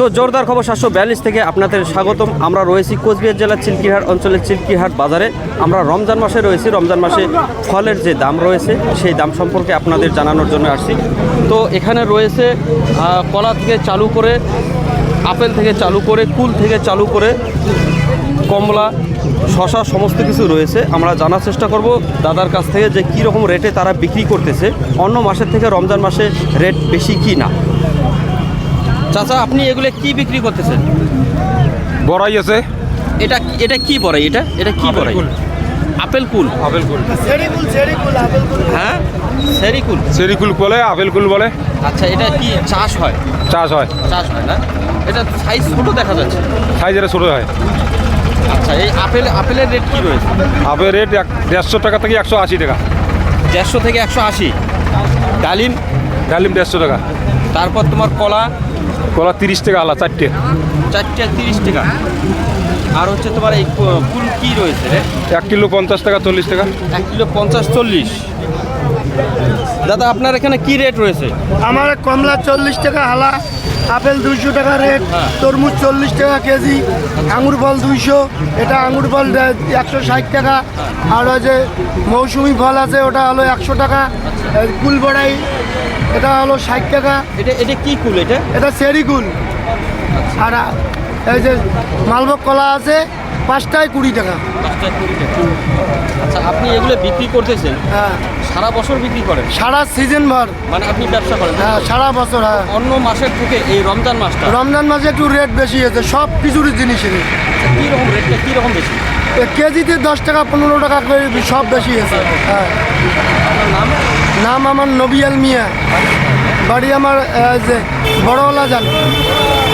তো জোরদার খবর সাতশো বিয়াল্লিশ থেকে আপনাদের স্বাগতম। আমরা রয়েছি কোচবিহার জেলার চিল্কিহাট অঞ্চলের চিল্কিহাট বাজারে। আমরা রমজান মাসে রয়েছি। রমজান মাসে ফলের যে দাম রয়েছে, সেই দাম সম্পর্কে আপনাদের জানানোর জন্য আসছি। তো এখানে রয়েছে কলা থেকে চালু করে, আপেল থেকে চালু করে, কুল থেকে চালু করে, কমলা শশা সমস্ত কিছু রয়েছে। আমরা জানার চেষ্টা করব দাদার কাছ থেকে যে কী রকম রেটে তারা বিক্রি করতেছে, অন্য মাসের থেকে রমজান মাসে রেট বেশি কি না। চাচা আপনি এগুলো কি বিক্রি করতেছেন? বড়াই আছে। এটা এটা কি বড়াই এটা? এটা কি বড়াই? কুল। আপেল কুল? আপেল কুল। হ্যাঁ? সেরিকুল? চেরিকুল বলে আপেল কুল বলে। আচ্ছা এটা কি চাষ হয়? চাষ হয়। চাষ হয় না। এটা সাইজ ছোট দেখা যাচ্ছে। সাইজের ছোট হয়। আচ্ছা এই আপেল আপেলের রেট কি রয়েছে? আপেল রেট এক দেড়শো টাকা থেকে একশো আশি টাকা। দেড়শো থেকে একশো আশি। ডালিম? ডালিম দেড়শো টাকা। তারপর তোমার কলা? কলা তিরিশ টাকা আলা চারটে। চারটে তিরিশ টাকা। আর হচ্ছে তোমার এই ফুল কুল কি রয়েছে রে? এক কিলো পঞ্চাশ টাকা চল্লিশ টাকা। এক কিলো পঞ্চাশ চল্লিশ। দাদা আপনার এখানে কি রেট রয়েছে? আমার কমলা চল্লিশ টাকা হালা আপেল দুইশো টাকা রেট। তরমুজ চল্লিশ টাকা কেজি আঙুর ফল দুইশো। এটা আঙুর ফল একশো ষাট টাকা। আর ওই যে মৌসুমি ফল আছে ওটা হলো একশো টাকা। কুল বড়াই এটা হলো ষাট টাকা। এটা এটা কি কুল এটা? এটা সেরি কুল। আর এই যে মালভোগ কলা আছে পাঁচটায় কুড়ি টাকা। পাঁচটা কুড়ি টাকা। আচ্ছা আপনি এগুলো বিক্রি করতেছেন? হ্যাঁ। সারা বছর বিক্রি করেন? সারা সিজন ভর। মানে আপনি ব্যবসা করেন? হ্যাঁ সারা বছর হ্যাঁ। অন্য মাসের থেকে এই রমজান মাসটা? রমজান মাসে একটু রেট বেশি আছে সব কিছুর জিনিসের কী রকম রেটটা কী রকম বেশি? কেজিতে দশ টাকা পনেরো টাকা করে সব বেশি আছে হ্যাঁ। নাম? নাম আমার নবিয়াল মিয়া। বাড়ি আমার যে বড়ওয়ালা যান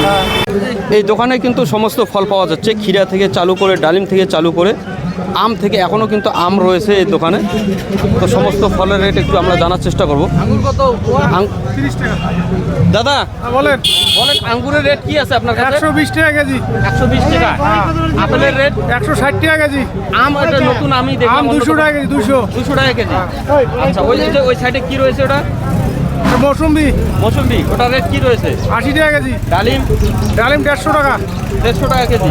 হ্যাঁ। এই দোকানে কিন্তু সমস্ত ফল পাওয়া যাচ্ছে ক্ষীরা থেকে চালু করে ডালিম থেকে চালু করে। আম থেকে এখনও কিন্তু আম রয়েছে এই দোকানে। তো সমস্ত ফলের রেট একটু আমরা জানার চেষ্টা করব। দাদা বলেন। বলেন আঙ্গুরের রেট কি আছে আপনার কাছে? একশো বিশ টাকা কেজি। একশো বিশ টাকা? আপেলের রেট একশো ষাট টাকা কেজি। আম এটা নতুন আমি দেখলাম দুশো টাকা কেজি দুশো। দুশো টাকা কেজি। আচ্ছা ওই যে ওই সাইডে কি রয়েছে ওটা? মৌসুম্বি। মৌসুম্বি। ওটা রেট কি রয়েছে? আশি টাকা কেজি। ডালিম? ডালিম দেড়শো টাকা। দেড়শো টাকা কেজি।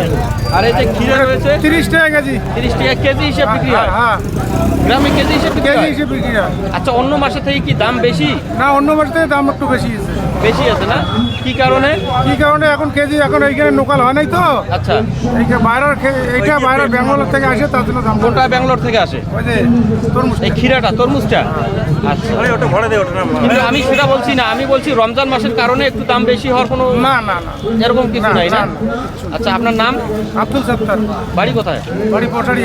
আর এই যে ক্ষীরা রয়েছে তিরিশ টাকা কেজি। তিরিশ টাকা কেজি হিসেবে বিক্রি হয়? হ্যাঁ গ্রামে কেজি হিসেবে কেজি হয়? হিসেবে বিক্রি হয়। আচ্ছা অন্য মাসে থেকে কি দাম বেশি? না অন্য মাসে থেকে দাম একটু বেশি বেশি আছে না? কি কারণে? কি কারণে? এখন কেজি এখন এইখানে লোকাল হয় নাই তো। আচ্ছা। এইটা বাইরের খে- এইটা বাইরের ব্যাঙ্গালোর থেকে আসে তার জন্য দাম কোনটা ব্যাঙ্গালোর থেকে আসে? ওই যে তরমুজ। এই ক্ষীরাটা তরমুজটা? আচ্ছা। ওটা ভরে দে ওটা কিন্তু আমি সেটা বলছি না আমি বলছি রমজান মাসের কারণে একটু দাম বেশি হওয়ার কোনো না না না। এরকম কিছু নাই না? আচ্ছা আপনার নাম? আব্দুল সত্তার। বাড়ি কোথায়? বাড়ি পটারি